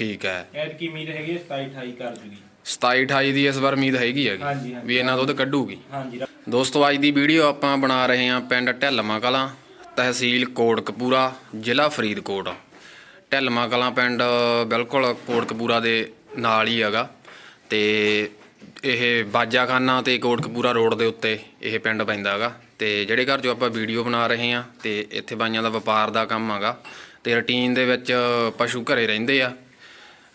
ਠੀਕ ਹੈ। ਐਡ ਕੀ ਉਮੀਦ ਹੈਗੀ ਹੈ 27 28 ਕਰ ਜੂਗੀ। 27 28 ਦੀ ਇਸ ਵਾਰ ਉਮੀਦ ਹੈਗੀ ਹੈਗੀ। ਹਾਂਜੀ, ਹਾਂਜੀ। ਵੀ ਇਹਨਾਂ ਦੁੱਧ ਕੱਢੂਗੀ। ਹਾਂਜੀ ਦੋਸਤੋ ਅੱਜ ਦੀ ਵੀਡੀਓ ਆਪਾਂ ਬਣਾ ਰਹੇ ਹਾਂ ਪਿੰਡ ਢਿੱਲਮਾ ਕਲਾਂ ਤਹਿਸੀਲ ਕੋਟਕਪੂਰਾ ਜ਼ਿਲ੍ਹਾ ਫਰੀਦਕੋਟ। ਢਿੱਲਮਾ ਕਲਾਂ ਪਿੰਡ ਬਿਲਕੁਲ ਕੋਟਕਪੂਰਾ ਦੇ ਨਾਲ ਹੀ ਹੈਗਾ। ਤੇ ਇਹ ਬਾਜਾਖਾਨਾ ਤੇ ਕੋਟਕਪੂਰਾ ਰੋਡ ਦੇ ਉੱਤੇ ਇਹ ਪਿੰਡ ਪੈਂਦਾ ਹੈਗਾ। ਤੇ ਜਿਹੜੇ ਘਰ 'ਚੋਂ ਆਪਾਂ ਵੀਡੀਓ ਬਣਾ ਰਹੇ ਹਾਂ ਤੇ ਇੱਥੇ ਬਾਈਆਂ ਦਾ ਵਪਾਰ ਦਾ ਕੰਮ ਹੈਗਾ। ਤੇ ਰੁਟੀਨ ਦੇ ਵਿੱਚ ਪਸ਼ੂ ਘਰੇ ਰਹਿੰਦੇ ਆ।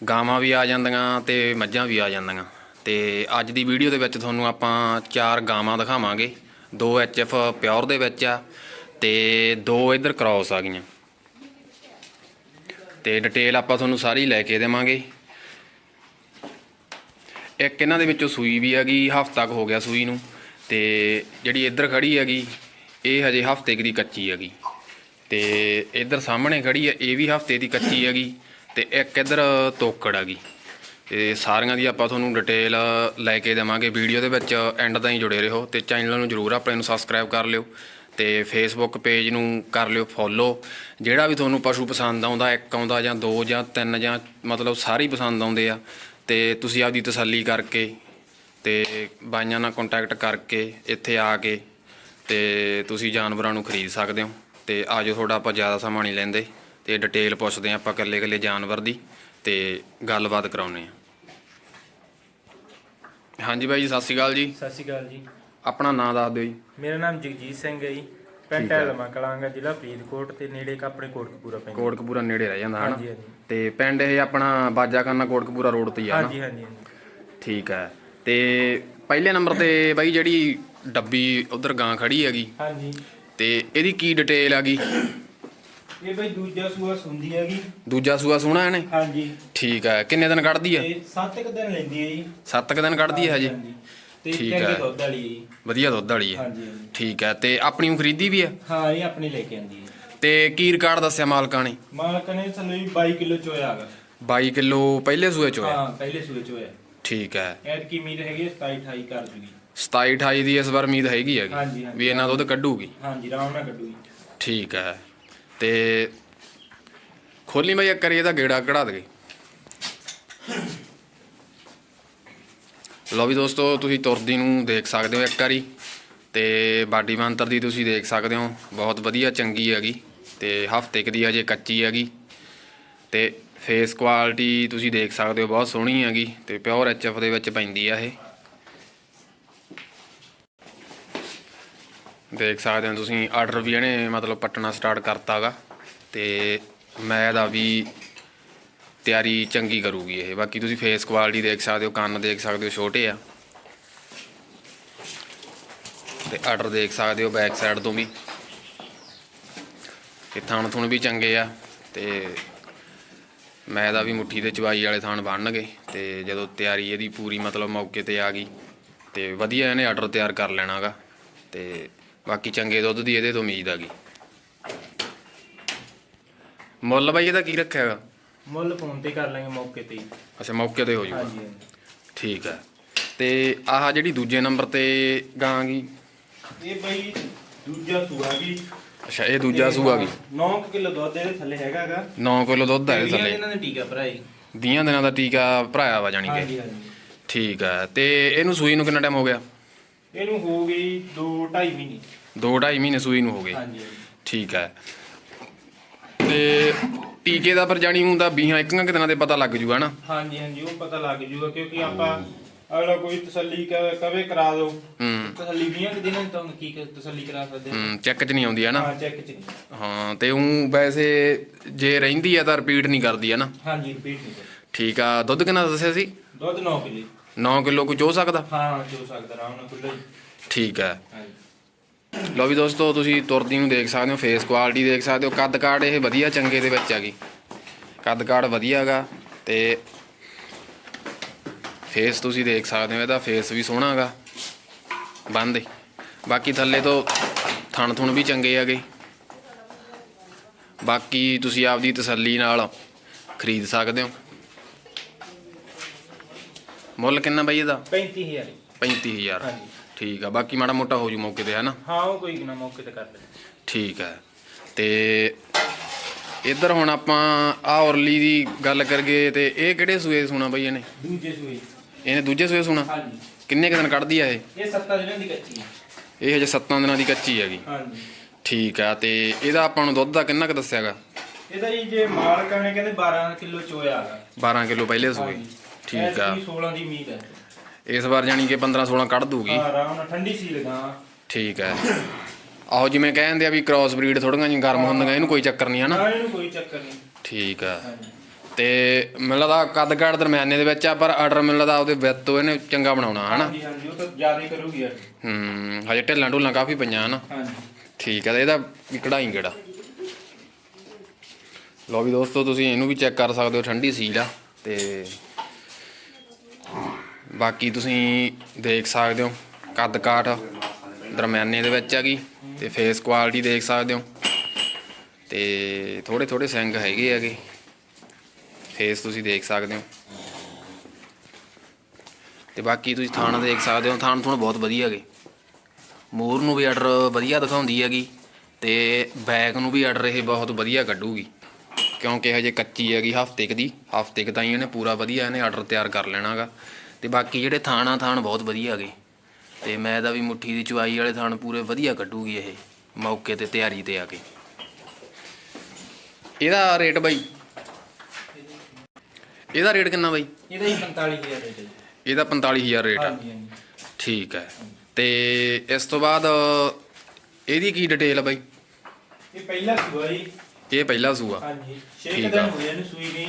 ਗਾਵਾਂ ਵੀ ਆ ਜਾਂਦੀਆਂ ਤੇ ਮੱਝਾਂ ਵੀ ਆ ਜਾਂਦੀਆਂ। ਤੇ ਅੱਜ ਦੀ ਵੀਡੀਓ ਦੇ ਵਿੱਚ ਤੁਹਾਨੂੰ ਆਪਾਂ ਚਾਰ ਗਾਵਾਂ ਦਿਖਾਵਾਂਗੇ। ਦੋ ਐਚਐਫ ਪਿਓਰ ਦੇ ਵਿੱਚ ਆ ਤੇ ਦੋ ਇਧਰ ਕ੍ਰਾਸ ਆ ਗਈਆਂ। ਤੇ ਡਿਟੇਲ ਆਪਾਂ ਤੁਹਾਨੂੰ ਸਾਰੀ ਲੈ ਕੇ ਦੇਵਾਂਗੇ। ਇੱਕ ਇਹਨਾਂ ਦੇ ਵਿੱਚੋਂ ਸੂਈ ਵੀ ਹੈਗੀ, ਹਫ਼ਤਾ ਕੁ ਹੋ ਗਿਆ ਸੂਈ ਨੂੰ। ਤੇ ਜਿਹੜੀ ਇੱਧਰ ਖੜੀ ਹੈਗੀ, ਇਹ ਹਜੇ ਹਫ਼ਤੇ ਦੀ ਕੱਚੀ ਹੈਗੀ। ਤੇ ਇੱਧਰ ਸਾਹਮਣੇ ਖੜੀ ਹੈ, ਇਹ ਵੀ ਹਫ਼ਤੇ ਦੀ ਕੱਚੀ ਹੈਗੀ। ਤੇ ਇੱਕ ਇੱਧਰ ਤੋਕੜ ਹੈਗੀ ਤੇ ਸਾਰੀਆਂ ਦੀ ਆਪਾਂ ਤੁਹਾਨੂੰ ਡਿਟੇਲ ਲੈ ਕੇ ਦੇਵਾਂਗੇ। ਵੀਡੀਓ ਦੇ ਵਿੱਚ ਐਂਡ ਤਾਈਂ ਜੁੜੇ ਰਹੋ ਤੇ ਚੈਨਲ ਨੂੰ ਜਰੂਰ ਆਪਣੇ ਨੂੰ ਸਬਸਕ੍ਰਾਈਬ ਕਰ ਲਿਓ ਤੇ ਫੇਸਬੁੱਕ ਪੇਜ ਨੂੰ ਕਰ ਲਿਓ ਫੋਲੋ ਜਿਹੜਾ ਵੀ ਤੁਹਾਨੂੰ ਪਸ਼ੂ ਪਸੰਦ ਆਉਂਦਾ, ਇੱਕ ਆਉਂਦਾ ਜਾਂ ਦੋ ਜਾਂ ਤਿੰਨ ਜਾਂ ਮਤਲਬ ਸਾਰੇ ਹੀ ਪਸੰਦ ਆਉਂਦੇ ਆ, ਤੇ ਤੁਸੀਂ ਆਪਦੀ ਤਸੱਲੀ ਕਰਕੇ ਤੇ ਬਾਈਆਂ ਨਾਲ ਕੰਟੈਕਟ ਕਰਕੇ ਇੱਥੇ ਆ ਕੇ ਤੇ ਤੁਸੀਂ ਜਾਨਵਰਾਂ ਨੂੰ ਖਰੀਦ ਸਕਦੇ ਹੋ ਤੇ ਆਜੋ ਤੁਹਾਡਾ ਆਪਾਂ ਜ਼ਿਆਦਾ ਸਮਾਂ ਨਹੀਂ ਲੈਂਦੇ। ਤੇ ਡਿਟੇਲ ਪੁੱਛਦੇ ਹਾਂ ਆਪਾਂ ਇਕੱਲੇ ਇਕੱਲੇ ਜਾਨਵਰ ਦੀ ਤੇ ਗੱਲਬਾਤ ਕਰਾਉਨੇ ਆ ਹਾਂਜੀ ਬਾਈ ਜੀ ਸਤਿ ਸ਼੍ਰੀ ਅਕਾਲ ਜੀ। ਸਤਿ ਸ਼੍ਰੀ ਅਕਾਲ ਜੀ। ਆਪਣਾ ਨਾਮ ਦੱਸ ਦਿਓ ਜੀ। ਮੇਰਾ ਨਾਮ ਜਗਜੀਤ ਸਿੰਘ ਹੈ ਜੀ। ਪਿੰਡ ਠੀਕ ਹੈ। ਢਲਮਾ ਕਲਾਂਗਾ ਜ਼ਿਲ੍ਹਾ ਫਰੀਦਕੋਟ ਤੇ ਨੇੜੇ ਆਪਣੇ ਕੋਟਕਪੂਰਾ ਪੈਂਦਾ ਕੋਟਕਪੂਰਾ ਨੇੜੇ ਰਹਿ ਜਾਂਦਾ ਹਨਾ? ਤੇ ਪਿੰਡ ਇਹ ਆਪਣਾ ਬਾਜਾਖਾਨਾ ਕੋਟਕਪੂਰਾ ਰੋਡ ਤੇ ਹੀ ਆ ਨਾ ਹਾਂਜੀ ਹਾਂਜੀ। ਠੀਕ ਹੈ। ਤੇ ਪਹਿਲੇ ਨੰਬਰ ਤੇ ਬਾਈ ਜਿਹੜੀ ਡੱਬੀ ਉਧਰ ਗਾਂ ਖੜੀ ਹੈਗੀ। ਹਾਂਜੀ। ਤੇ ਇਹਦੀ ਕੀ ਡਿਟੇਲ ਹੈਗੀ? ਇਹ ਬਈ ਦੂਜਾ ਸੂਆ ਸੁੰਦੀ ਹੈਗੀ। ਦੂਜਾ ਸੂਆ ਸੋਹਣਾ ਇਹਨੇ? ਹਾਂਜੀ। ਠੀਕ ਹੈ ਕਿੰਨੇ ਦਿਨ ਕੱਢਦੀ ਹੈ ਤੇ 7 ਕੁ ਦਿਨ ਲੈਂਦੀ ਹੈ ਜੀ। 7 ਦਿਨ ਕੱਢਦੀ ਹੈ ਹਜੇ? ਹਾਂਜੀ। ਤੇ ਠੀਕ ਚੰਗੇ ਹੈ। ਦੁੱਧ ਵਾਲੀ ਹੈ ਜੀ। ਵਧੀਆ ਦੁੱਧ ਵਾਲੀ ਹੈ। ਹਾਂਜੀ ਹਾਂਜੀ। ਠੀਕ ਹੈ। ਤੇ ਆਪਣੀ ਨੂੰ ਖਰੀਦੀ ਵੀ ਹੈ? ਹਾਂ ਇਹ ਆਪਣੀ ਲੈ ਕੇ ਆਂਦੀ ਹੈ। ਤੇ ਕੀ ਰਿਕਾਰਡ ਦੱਸਿਆ ਮਾਲਕਾਂ ਨੇ? ਮਾਲਕ ਨੇ ਥੱਲੇ ਵੀ 22 ਕਿਲੋ ਚੋਇਆ ਹੈਗਾ। 22 ਕਿਲੋ ਪਹਿਲੇ ਸੂਏ ਚ ਹੋਇਆ ਹਾਂ ਪਹਿਲੇ ਸੂਏ ਚੋਇਆ। ਠੀਕ ਹੈ। ਐਡ ਕੀ ਉਮੀਦ ਹੈਗੀ ਹੈ 27 28 ਕਰ ਜੂਗੀ। 27 28 ਦੀ ਇਸ ਵਾਰ ਉਮੀਦ ਹੈਗੀ ਹਾਂਜੀ, ਹੈਗੀ। ਹਾਂਜੀ। ਵੀ ਇਹਨਾਂ ਦੁੱਧ ਕੱਢੂਗੀ? ਹਾਂਜੀ ਆਰਾਮ ਨਾਲ ਕੱਢੂਗੀ। ਠੀਕ ਹੈ। ਤੇ ਖੋਲੀ ਮੈਂ ਇੱਕ ਕਰੀ ਇਹਦਾ ਗੇੜਾ ਕਢਾ ਦਗੇ ਲਓ ਵੀ ਦੋਸਤੋ, ਤੁਸੀਂ ਤੁਰਦੀ ਨੂੰ ਦੇਖ ਸਕਦੇ ਹੋ ਇੱਕ ਵਾਰੀ ਤੇ ਬਾਡੀ ਮੰਤਰ ਦੀ ਤੁਸੀਂ ਦੇਖ ਸਕਦੇ ਹੋ, ਬਹੁਤ ਵਧੀਆ ਚੰਗੀ ਹੈਗੀ ਤੇ ਹਫ਼ਤੇ ਕੁ ਦੀ ਅਜੇ ਕੱਚੀ ਹੈਗੀ ਤੇ ਫੇਸ ਕੁਆਲਿਟੀ ਤੁਸੀਂ ਦੇਖ ਸਕਦੇ ਹੋ, ਬਹੁਤ ਸੋਹਣੀ ਹੈਗੀ ਤੇ ਪਿਓਰ ਐਚਐਫ ਦੇ ਵਿੱਚ ਪੈਂਦੀ ਆ ਇਹ। ਦੇਖ ਸਕਦੇ ਹੋ ਤੁਸੀਂ ਆਰਡਰ ਵੀ ਇਹਨੇ ਮਤਲਬ ਪੱਟਣਾ ਸਟਾਰਟ ਕਰਤਾਗਾ ਤੇ ਮੈਂ ਦਾ ਵੀ ਤਿਆਰੀ ਚੰਗੀ ਕਰੂਗੀ ਇਹ। ਬਾਕੀ ਤੁਸੀਂ ਫੇਸ ਕੁਆਲਿਟੀ ਦੇਖ ਸਕਦੇ ਹੋ, ਕੰਨ ਦੇਖ ਸਕਦੇ ਹੋ, ਛੋਟੇ ਆ। ਤੇ ਆਰਡਰ ਦੇਖ ਸਕਦੇ ਹੋ ਬੈਕ ਸਾਈਡ ਤੋਂ ਵੀ। ਤੇ ਥਣ ਥੁਣ ਵੀ ਚੰਗੇ ਆ ਤੇ ਮੈਂ ਦਾ ਵੀ ਮੁੱਠੀ ਦੇ ਚਵਾਈ ਵਾਲੇ ਥਾਣ ਬਣਨਗੇ ਤੇ ਜਦੋਂ ਤਿਆਰੀ ਇਹਦੀ ਪੂਰੀ ਮਤਲਬ ਮੌਕੇ ਤੇ ਆ ਗਈ ਤੇ ਵਧੀਆ ਇਹਨੇ ਆਰਡਰ ਤਿਆਰ ਕਰ ਲੈਣਾਗਾ ਤੇ ਬਾਕੀ ਚੰਗੇ ਦੁੱਧ ਦੀ ਇਹਦੇ ਤੋਂ ਉਮੀਦ ਆ ਗਈ। ਮੁੱਲ ਬਾਈ ਇਹਦਾ ਕੀ ਰੱਖਿਆ ਹੈਗਾ? ਮੁੱਲ ਫੋਨ ਤੇ ਕਰ ਲਾਂਗੇ ਮੌਕੇ ਤੇ ਹੀ। ਅੱਛਾ ਮੌਕੇ ਤੇ ਹੋ ਜਾਊਗਾ ਹਾਂਜੀ ਹਾਂਜੀ। ਠੀਕ ਹੈ ਤੇ ਆਹ ਜਿਹੜੀ ਦੂਜੇ ਨੰਬਰ ਤੇ ਗਾਂ ਗਈ? ਇਹ ਬਈ ਦੂਜਾ ਸੂਆ ਵੀ ਅੱਛਾ ਇਹ ਦੂਜਾ ਸੂਆ ਗਈ। 9 ਕਿਲੋ ਦੁੱਧ ਇਹਦੇ ਥੱਲੇ ਹੈਗਾਗਾ 9 ਕਿਲੋ ਦੁੱਧ ਹੈ ਇਹਦੇ ਥੱਲੇ। ਇਹਨਾਂ ਨੇ ਟੀਕਾ ਭਰਾਈ 20 ਦਿਨਾਂ ਦਾ ਟੀਕਾ ਭਰਾਇਆ ਵਾ ਜਾਣੀ ਕਿ। ਹਾਂਜੀ ਹਾਂਜੀ। ਠੀਕ ਹੈ ਤੇ ਇਹਨੂੰ ਸੂਈ ਨੂੰ ਕਿੰਨਾ ਟਾਈਮ ਹੋ ਗਿਆ? ਇਹਨੂੰ ਹੋ ਗਈ 2 2.5 ਮਹੀਨੇ। 2 2.5 ਮਹੀਨੇ ਸੂਈ ਨੂੰ ਹੋ ਗਏ। ਹਾਂਜੀ। ਠੀਕ ਹੈ। ਤੇ ਟੀਕੇ ਦਾ ਪਰ ਜਾਣੀ ਹੁੰਦਾ 20 ਇੱਕਾਂ ਕਿ ਦਿਨਾਂ ਦੇ ਪਤਾ ਲੱਗ ਜੂਗਾ ਨਾ। ਹਾਂਜੀ ਹਾਂਜੀ ਉਹ ਪਤਾ ਲੱਗ ਜੂਗਾ ਕਿਉਂਕਿ ਆਪਾਂ ਅਗਲਾ ਕੋਈ ਤਸੱਲੀ ਕਵੇ ਕਰਾ ਹੂੰ। ਤਸੱਲੀ 20 ਕੁ ਦਿਨਾਂ ਤਾਂ ਕੀ ਤਸੱਲੀ ਕਰਾ ਸਕਦੇ ਹਾਂ ਚੈੱਕ ਚ ਨਹੀਂ ਆਉਂਦੀ ਹੈ ਨਾ। ਹਾਂ ਚੈੱਕ ਚ ਨਹੀਂ। ਹਾਂ ਤੇ ਉਹ ਵੈਸੇ ਜੇ ਰਹਿੰਦੀ ਆ ਤਾਂ ਰਿਪੀਟ ਨਹੀਂ ਕਰਦੀ ਹੈ ਨਾ। ਹਾਂਜੀ ਰਿਪੀਟ ਨਹੀਂ ਕਰਦਾ। ਠੀਕ ਆ ਦੁੱਧ ਕਿੰਨਾ ਦੱਸਿਆ ਸੀ? ਦੁੱਧ 9 ਕਿਲੋ 9 ਕਿਲੋ ਕੋਈ ਚੋ ਸਕਦਾ ਹਾਂ ਚੋ ਸਕਦਾ ਆਰਾਮ ਨਾਲ ਠੀਕ ਹੈ ਲਓ ਵੀ ਦੋਸਤੋ ਤੁਸੀਂ ਤੁਰਦੀ ਨੂੰ ਦੇਖ ਸਕਦੇ ਹੋ ਫੇਸ ਕੁਆਲਿਟੀ ਦੇਖ ਸਕਦੇ ਹੋ। ਕੱਦ ਕਾਠ ਇਹ ਵਧੀਆ ਚੰਗੇ ਦੇ ਵਿੱਚ ਹੈਗੀ। ਕੱਦ ਕਾਠ ਵਧੀਆ ਹੈਗਾ ਤੇ ਫੇਸ ਤੁਸੀਂ ਦੇਖ ਸਕਦੇ ਹੋ ਇਹਦਾ ਫੇਸ ਵੀ ਸੋਹਣਾ ਹੈਗਾ। ਬੰਦ ਬਾਕੀ ਥੱਲੇ ਤੋਂ ਥਣ ਥੁਣ ਵੀ ਚੰਗੇ ਹੈਗੇ। ਬਾਕੀ ਤੁਸੀਂ ਆਪਦੀ ਤਸੱਲੀ ਨਾਲ ਖਰੀਦ ਸਕਦੇ ਹੋ। ਮੁੱਲ ਕਿੰਨਾ ਬਈ ਇਹਦਾ? 35000 35000 ਹਾਂਜੀ। ਠੀਕ ਆ ਬਾਕੀ ਮਾੜਾ ਮੋਟਾ ਹੋ ਜੂ ਮੌਕੇ ਤੇ ਹੈ ਨਾ ਹਾਂ ਉਹ ਕੋਈ ਨਾ ਮੌਕੇ ਤੇ ਕਰ ਲੈ ਠੀਕ ਹੈ ਤੇ ਇੱਧਰ ਹੁਣ ਆਪਾਂ ਆ ਔਰਲੀ ਦੀ ਗੱਲ ਕਰਗੇ ਤੇ ਇਹ ਕਿਹੜੇ ਸੂਏ ਸੁਣਾ ਬਈ ਇਹਨੇ? ਦੂਜੇ ਸੂਏ ਇਹਨੇ ਦੂਜੇ ਸੂਏ ਸੁਣਾ? ਹਾਂਜੀ। ਕਿੰਨੇ ਕੁ ਦਿਨ ਕੱਢਦੀ ਆ ਇਹ? ਇਹ 7 ਦਿਨਾਂ ਦੀ ਕੱਚੀ ਹੈ ਇਹ ਹਜੇ 7 ਦਿਨਾਂ ਦੀ ਕੱਚੀ ਹੈਗੀ। ਹਾਂਜੀ। ਠੀਕ ਆ ਤੇ ਇਹਦਾ ਆਪਾਂ ਨੂੰ ਦੁੱਧ ਦਾ ਕਿੰਨਾ ਕੁ ਦੱਸਿਆਗਾ? ਇਹਦਾ ਜੀ ਜੇ ਮਾਲਕਾਂ ਨੇ ਕਹਿੰਦੇ 12 ਕਿਲੋ ਚੋਇਆ ਹੈਗਾ। 12 ਕਿਲੋ ਪਹਿਲੇ ਸੂਏ। ਹਾਂਜੀ। ਠੀਕ ਆ। ਐਤਕੀ 16 ਦੀ ਉਮੀਦ ਹੈ। ਇਸ ਵਾਰ ਜਾਨੀ ਕਿ 15 16 ਕੱਢ ਦੂਗੀ। ਆਰਾਮ ਨਾਲ ਠੰਡੀ ਸੀ ਲਗਾ। ਠੀਕ ਹੈ। ਆਹੋ ਜਿਵੇਂ ਕਹਿੰਦੇ ਆ ਵੀ ਕ੍ਰਾਸ ਬਰੀਡ ਥੋੜੀਆਂ ਜਿਹੀਆਂ ਗਰਮ ਹੁੰਦੀਆਂ ਇਹਨੂੰ ਕੋਈ ਚੱਕਰ ਨਹੀਂ ਹਨਾ ਇਹਨੂੰ ਕੋਈ ਚੱਕਰ ਨਹੀਂ। ਠੀਕ ਆ ਤੇ ਮੈਨੂੰ ਲੱਗਦਾ ਕੱਦ ਕਾਠ ਦਰਮਿਆਨੇ ਦੇ ਵਿੱਚ ਆ ਪਰ ਆਰਡਰ ਮੈਨੂੰ ਲੱਗਦਾ ਉਹਦੇ ਵਿੱਤ ਤੋਂ ਇਹਨੇ ਚੰਗਾ ਬਣਾਉਣਾ ਹਨਾ ਹਾਂਜੀ ਹਾਂਜੀ ਉਹ ਤਾਂ ਜ਼ਿਆਦਾ ਹੀ ਕਰੂਗੀ ਯਾਰ। ਹੂੰ ਹਜੇ ਢਿੱਲਾਂ ਢੁੱਲਾਂ ਕਾਫੀ ਪਈਆਂ ਹਨਾ ਹਾਂਜੀ। ਠੀਕ ਤੇ ਇਹਦਾ ਵੀ ਕਢਾਈ ਕਿਹੜਾ? ਲਓ ਵੀ ਦੋਸਤੋ ਤੁਸੀਂ ਇਹਨੂੰ ਵੀ ਚੈੱਕ ਕਰ ਸਕਦੇ ਹੋ ਠੰਡੀ ਸੀਲ ਆ ਤੇ ਬਾਕੀ ਤੁਸੀਂ ਦੇਖ ਸਕਦੇ ਹੋ ਕੱਦ ਕਾਠ ਦਰਮਿਆਨੇ ਦੇ ਵਿੱਚ ਹੈਗੀ ਤੇ ਫੇਸ ਕੁਆਲਿਟੀ ਦੇਖ ਸਕਦੇ ਹੋ। ਤੇ ਥੋੜੇ ਥੋੜੇ ਸਿੰਘ ਹੈਗੇ ਹੈਗੇ। ਫੇਸ ਤੁਸੀਂ ਦੇਖ ਸਕਦੇ ਹੋ। ਤੇ ਬਾਕੀ ਤੁਸੀਂ ਥਾਣਾ ਦੇਖ ਸਕਦੇ ਹੋ, ਥਾਣ ਥੋਣ ਬਹੁਤ ਵਧੀਆ ਹੈਗੇ। ਮੋਰ ਨੂੰ ਵੀ ਆਰਡਰ ਵਧੀਆ ਦਿਖਾਉਂਦੀ ਹੈਗੀ ਤੇ ਬੈਕ ਨੂੰ ਵੀ ਆਰਡਰ ਇਹ ਬਹੁਤ ਵਧੀਆ ਕੱਢੂਗੀ। ਕਿਉਂਕਿ ਹਜੇ ਕੱਚੀ ਹੈਗੀ ਹਫ਼ਤੇ ਕੁ ਦੀ, ਹਫ਼ਤੇ ਕੁ ਤਾਈਂ ਇਹਨੇ ਪੂਰਾ ਵਧੀਆ ਇਹਨੇ ਆਰਡਰ ਤਿਆਰ ਕਰ ਲੈਣਾਗਾ। ਤੇ ਬਾਕੀ ਜਿਹੜੇ ਥਾਣਾ ਥਾਣ ਬਹੁਤ ਵਧੀਆ ਹੈਗੇ। ਤੇ ਮੈਂ ਦਾ ਵੀ ਮੁੱਠੀ ਦੀ ਚੁਆਈ ਵਾਲੇ ਥਾਣ ਪੂਰੇ ਵਧੀਆ ਕੱਢੂਗੀ ਇਹ ਮੌਕੇ ਤੇ ਤਿਆਰੀ ਤੇ ਆ ਕੇ। ਇਹਦਾ ਰੇਟ ਬਾਈ? ਇਹਦਾ ਰੇਟ ਕਿੰਨਾ ਬਾਈ? ਇਹਦਾ ਹੀ 45000 ਰੇਟ ਹੈ। ਇਹਦਾ 45000 ਰੇਟ ਆ। ਹਾਂਜੀ ਹਾਂਜੀ। ਠੀਕ ਹੈ। ਤੇ ਇਸ ਤੋਂ ਬਾਅਦ ਇਹਦੀ ਕੀ ਡਿਟੇਲ ਆ ਬਾਈ? ਇਹ ਪਹਿਲਾ ਸੂਆ ਜੀ। ਇਹ ਪਹਿਲਾ ਸੂਆ। ਹਾਂਜੀ। 6 ਠੀਕ ਦਿਨ ਆ। ਹੋਏ ਇਹਨੂੰ ਸੂਈ ਗਈ।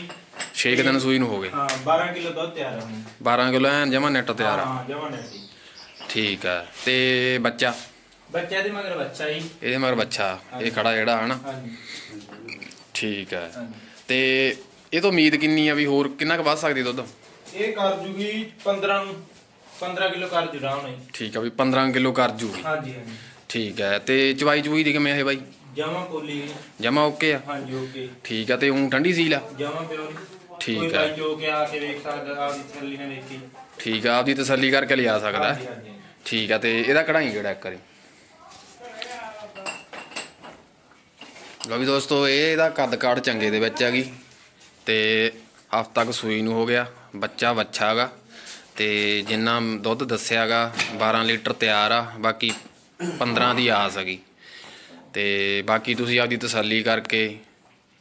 6 ਦਿਨ ਸੂਈ ਨੂੰ ਹੋ ਗਏ। ਹਾਂ 12 ਕਿਲੋ ਦੁੱਧ ਤਿਆਰ ਹੈ ਹੁਣ। 12 ਕਿਲੋ ਐਨ ਜਮਾ ਨੈਟ ਤਿਆਰ ਆ। ਹਾਂ ਜਮਾਂ ਨੇ ਜੀ ਠੀਕ ਹੈ ਤੇ ਬੱਚਾ? ਬੱਚਾ ਦੇ ਮਗਰ ਬੱਚਾ ਜੀ ਇਹਦੇ ਮਗਰ ਬੱਚਾ ਇਹ ਖੜਾ ਜਿਹੜਾ ਹਨਾ? ਹਾਂਜੀ। ਠੀਕ ਹੈ ਹਾਂਜੀ। ਤੇ ਇਹ ਤੋਂ ਉਮੀਦ ਕਿੰਨੀ ਆ ਵੀ ਹੋਰ ਕਿੰਨਾ ਕੁ ਵੱਧ ਸਕਦੀ ਦੁੱਧ? ਇਹ ਕਰ ਜੂਗੀ 15 ਨੂੰ 15 ਕਿਲੋ ਕਰ ਜੂ ਰਾਮ ਨੇ ਠੀਕ ਆ ਵੀ 15 ਕਿਲੋ ਕਰ ਜੂਗੀ। ਹਾਂਜੀ ਹਾਂਜੀ। ਠੀਕ ਹੈ ਤੇ ਚਵਾਈ ਚਵੂਈ ਦੀ ਕਿਵੇਂ ਇਹ ਬਾਈ? ਜਮਾ ਕੋਲੀ ਜਮਾ ਓਕੇ ਆ? ਹਾਂਜੀ ਓਕੇ। ਠੀਕ ਆ ਤੇ ਹੁਣ ਠੰਡੀ ਸੀਲ ਆ? ਜਮਾ ਪਿਓਰ ਠੀਕ ਕੋਈ। ਭਾਈ ਜੋ ਕੇ ਆ ਕੇ ਵੇਖ ਸਕਦਾ ਆਪਦੀ ਥੱਲੀ ਨੇ ਵੇਖੀ। ਠੀਕ ਆ ਆਪਦੀ ਤਸੱਲੀ ਕਰਕੇ ਲਿਆ ਸਕਦਾ। ਹਾਂਜੀ ਹੈ। ਹਾਂਜੀ। ਠੀਕ ਆ ਤੇ ਇਹਦਾ ਕਢਾਈ ਜਿਹੜਾ ਇੱਕ ਵਾਰੀ? ਲਓ ਵੀ ਦੋਸਤੋ ਇਹ ਇਹਦਾ ਕੱਦ ਕਾਠ ਚੰਗੇ ਦੇ ਵਿੱਚ ਹੈਗੀ। ਤੇ ਹਫ਼ਤਾ ਕੁ ਸੂਈ ਨੂੰ ਹੋ ਗਿਆ ਬੱਚਾ ਵੱਛਾ ਹੈਗਾ। ਤੇ ਜਿੰਨਾ ਦੁੱਧ ਦੱਸਿਆਗਾ 12 ਲੀਟਰ ਤਿਆਰ ਆ ਬਾਕੀ 15 ਦੀ ਆਸ ਹੈਗੀ। ਤੇ ਬਾਕੀ ਤੁਸੀਂ ਆਪਦੀ ਤਸੱਲੀ ਕਰਕੇ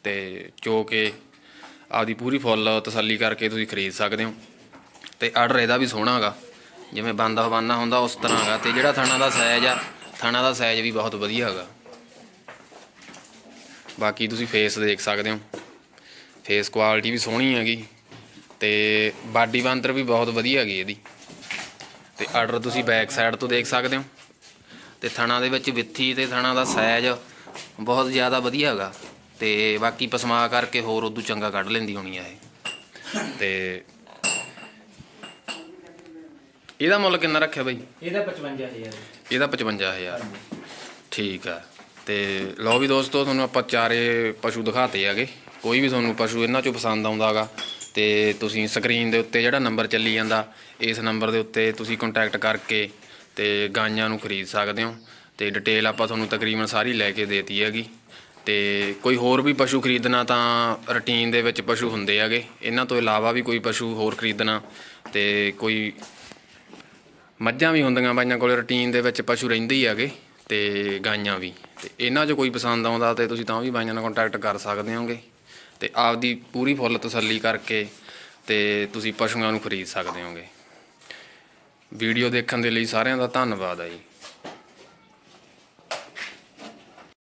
ਤੇ ਚੋ ਕੇ ਆਪਦੀ ਪੂਰੀ ਫੁੱਲ ਤਸੱਲੀ ਕਰਕੇ ਤੁਸੀਂ ਖਰੀਦ ਸਕਦੇ ਹੋ। ਤੇ ਆਰਡਰ ਇਹਦਾ ਵੀ ਸੋਹਣਾ ਹੈਗਾ ਜਿਵੇਂ ਬੰਦਾ ਹਵਾਨਾ ਹੁੰਦਾ ਉਸ ਤਰ੍ਹਾਂ ਹੈਗਾ ਤੇ ਜਿਹੜਾ ਥਾਣਾ ਦਾ ਸਾਈਜ਼ ਆ, ਥਾਣਾ ਦਾ ਸਾਈਜ਼ ਵੀ ਬਹੁਤ ਵਧੀਆ ਹੈਗਾ ਬਾਕੀ ਤੁਸੀਂ ਫੇਸ ਦੇਖ ਸਕਦੇ ਹੋ। ਫੇਸ ਕੁਆਲਿਟੀ ਵੀ ਸੋਹਣੀ ਹੈਗੀ। ਤੇ ਬਾਡੀ ਬੰਤਰ ਵੀ ਬਹੁਤ ਵਧੀਆ ਹੈਗੀ ਇਹਦੀ। ਤੇ ਆਰਡਰ ਤੁਸੀਂ ਬੈਕ ਸਾਈਡ ਤੋਂ ਦੇਖ ਸਕਦੇ ਹੋ। ਤੇ ਥਣਾ ਦੇ ਵਿੱਚ ਵਿੱਥੀ ਤੇ ਥਣਾ ਦਾ ਸਾਈਜ਼ ਬਹੁਤ ਜ਼ਿਆਦਾ ਵਧੀਆ ਹੈਗਾ ਤੇ ਬਾਕੀ ਪਸਮਾ ਕਰਕੇ ਹੋਰ ਉਦੋਂ ਚੰਗਾ ਕੱਢ ਲੈਂਦੀ ਹੋਣੀ ਆ ਇਹ। ਤੇ ਇਹਦਾ ਮੁੱਲ ਕਿੰਨਾ ਰੱਖਿਆ ਬਾਈ? ਇਹਦਾ 55000 ਇਹਦਾ 55000 ਠੀਕ ਆ। ਤੇ ਲਓ ਵੀ ਦੋਸਤੋ ਤੁਹਾਨੂੰ ਆਪਾਂ ਚਾਰੇ ਪਸ਼ੂ ਦਿਖਾਤੇ ਹੈਗੇ। ਕੋਈ ਵੀ ਤੁਹਾਨੂੰ ਪਸ਼ੂ ਇਹਨਾਂ ਚੋਂ ਪਸੰਦ ਆਉਂਦਾਗਾ ਤੇ ਤੁਸੀਂ ਸਕਰੀਨ ਦੇ ਉੱਤੇ ਜਿਹੜਾ ਨੰਬਰ ਚੱਲੀ ਜਾਂਦਾ ਇਸ ਨੰਬਰ ਦੇ ਉੱਤੇ ਤੁਸੀਂ ਕੰਟੈਕਟ ਕਰਕੇ ਤੇ ਗਾਈਆਂ ਨੂੰ ਖਰੀਦ ਸਕਦੇ ਹੋ। ਤੇ ਡਿਟੇਲ ਆਪਾਂ ਤੁਹਾਨੂੰ ਤਕਰੀਬਨ ਸਾਰੀ ਲੈ ਕੇ ਦੇਤੀ ਹੈਗੀ। ਤੇ ਕੋਈ ਹੋਰ ਵੀ ਪਸ਼ੂ ਖਰੀਦਣਾ ਤਾਂ ਰੂਟੀਨ ਦੇ ਵਿੱਚ ਪਸ਼ੂ ਹੁੰਦੇ ਹੈਗੇ। ਇਹਨਾਂ ਤੋਂ ਇਲਾਵਾ ਵੀ ਕੋਈ ਪਸ਼ੂ ਹੋਰ ਖਰੀਦਣਾ ਤੇ ਕੋਈ ਮੱਝਾਂ ਵੀ ਹੁੰਦੀਆਂ ਬਾਈਆਂ ਕੋਲ ਰੂਟੀਨ ਦੇ ਵਿੱਚ ਪਸ਼ੂ ਰਹਿੰਦੇ ਹੀ ਹੈਗੇ ਤੇ ਗਾਈਆਂ ਵੀ। ਤੇ ਇਹਨਾਂ 'ਚ ਕੋਈ ਪਸੰਦ ਆਉਂਦਾ ਤੇ ਤੁਸੀਂ ਤਾਂ ਵੀ ਬਾਈਆਂ ਨਾਲ ਕੰਟੈਕਟ ਕਰ ਸਕਦੇ ਹੋਗੇ। ਤੇ ਆਪਦੀ ਪੂਰੀ ਫੁੱਲ ਤਸੱਲੀ ਕਰਕੇ ਤੇ ਤੁਸੀਂ ਪਸ਼ੂਆਂ ਨੂੰ ਖਰੀਦ ਸਕਦੇ ਹੋਗੇ। ਵੀਡੀਓ ਦੇਖਣ ਦੇ ਲਈ ਸਾਰਿਆਂ ਦਾ ਧੰਨਵਾਦ ਹੈ ਜੀ।